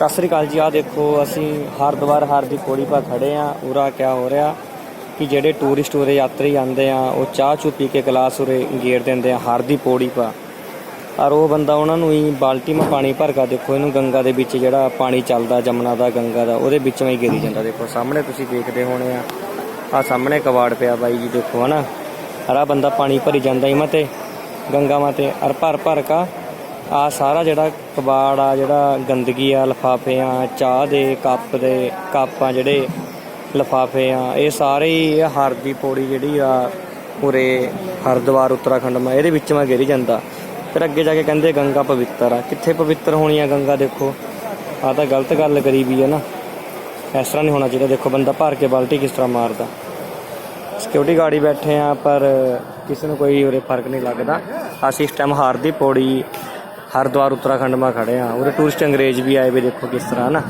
ਸਤਿ ਸ੍ਰੀ ਅਕਾਲ ਜੀ ਆ ਦੇਖੋ ਅਸੀਂ ਹਰਦੁਆਰ ਹਰ ਦੀ ਪੌੜੀ 'ਪਾ ਖੜੇ ਆ ਉਰਾ ਕਿਆ ਹੋ ਰਿਹਾ ਕਿ ਜਿਹੜੇ ਟੂਰਿਸਟ ਉਰੇ ਯਾਤਰੀ ਆਉਂਦੇ ਆ, ਉਹ ਚਾਹ ਚੂ ਪੀ ਕੇ ਗਲਾਸ ਉਰੇ ਗੇੜ ਦਿੰਦੇ ਆ ਹਰ ਦੀ ਪੌੜੀ 'ਪਾ ਔਰ ਉਹ ਬੰਦਾ ਉਹਨਾਂ ਨੂੰ ਹੀ ਬਾਲਟੀ 'ਮਾ ਪਾਣੀ ਭਰ ਕੇ ਦੇਖੋ, ਇਹਨੂੰ ਗੰਗਾ ਦੇ ਵਿੱਚ ਜਿਹੜਾ ਪਾਣੀ ਚੱਲਦਾ, ਜਮਨਾ ਦਾ, ਗੰਗਾ ਦਾ, ਉਹਦੇ ਵਿੱਚ ਹੀ ਗੇਰੀ ਜਾਂਦਾ। ਦੇਖੋ, ਸਾਹਮਣੇ ਤੁਸੀਂ ਦੇਖਦੇ ਹੋਣੇ ਆ ਆ ਸਾਹਮਣੇ ਕਵਾੜ ਪਿਆ ਬਾਈ ਜੀ, ਦੇਖੋ ਹਨਾ। ਹਰਾ ਬੰਦਾ ਪਾਣੀ ਭਰੀ ਜਾਂਦਾ ਹੀ ਮਤੇ, ਗੰਗਾ ਮਾਤੇ ਅਰ ਭਰ ਭਰ ਕਾ ਆ ਸਾਰਾ ਜਿਹੜਾ ਕਬਾੜ ਆ, ਜਿਹੜਾ ਗੰਦਗੀ ਆ, ਲਫਾਫੇ ਆ, ਚਾਹ ਦੇ ਕੱਪ ਦੇ ਕੱਪ ਆ ਜਿਹੜੇ ਲਫਾਫੇ ਆ, ਇਹ ਸਾਰੇ ਹੀ ਇਹ ਹਰ ਦੀ ਪੌੜੀ ਜਿਹੜੀ ਆ ਪੂਰੇ ਹਰਿਦੁਆਰ, ਉੱਤਰਾਖੰਡ ਮਾ, ਇਹਦੇ ਵਿੱਚ ਮੈਂ ਗਿਰ ਜਾਂਦਾ। ਫਿਰ ਅੱਗੇ ਜਾ ਕੇ ਕਹਿੰਦੇ ਗੰਗਾ ਪਵਿੱਤਰ ਆ। ਕਿੱਥੇ ਪਵਿੱਤਰ ਹੋਣੀ ਆ ਗੰਗਾ ਦੇਖੋ। ਆ ਤਾਂ ਗਲਤ ਗੱਲ ਕਰੀ ਵੀ ਹੈ ਨਾ। ਇਸ ਤਰ੍ਹਾਂ ਨਹੀਂ ਹੋਣਾ ਚਾਹੀਦਾ। ਦੇਖੋ, ਬੰਦਾ ਭਰ ਕੇ ਬਾਲਟੀ ਕਿਸ ਤਰ੍ਹਾਂ ਮਾਰਦਾ। ਸਿਕਿਉਰਿਟੀ ਗਾਰਡ ਹੀ ਬੈਠੇ ਆ, ਪਰ ਕਿਸੇ ਨੂੰ ਕੋਈ ਉਰੇ ਫ਼ਰਕ ਨਹੀਂ ਲੱਗਦਾ। ਅਸੀਂ ਇਸ ਟਾਈਮ ਹਾਰ ਦੀ ਪੌੜੀ ਹਰਿਦੁਆਰ, ਉੱਤਰਾਖੰਡ ਮਾ ਖੜੇ ਆ ਉਰੇ ਟੂਰਿਸਟ ਅੰਗਰੇਜ਼ ਵੀ ਆਏ ਵੇ ਦੇਖੋ ਕਿਸ ਤਰ੍ਹਾਂ ਨਾ।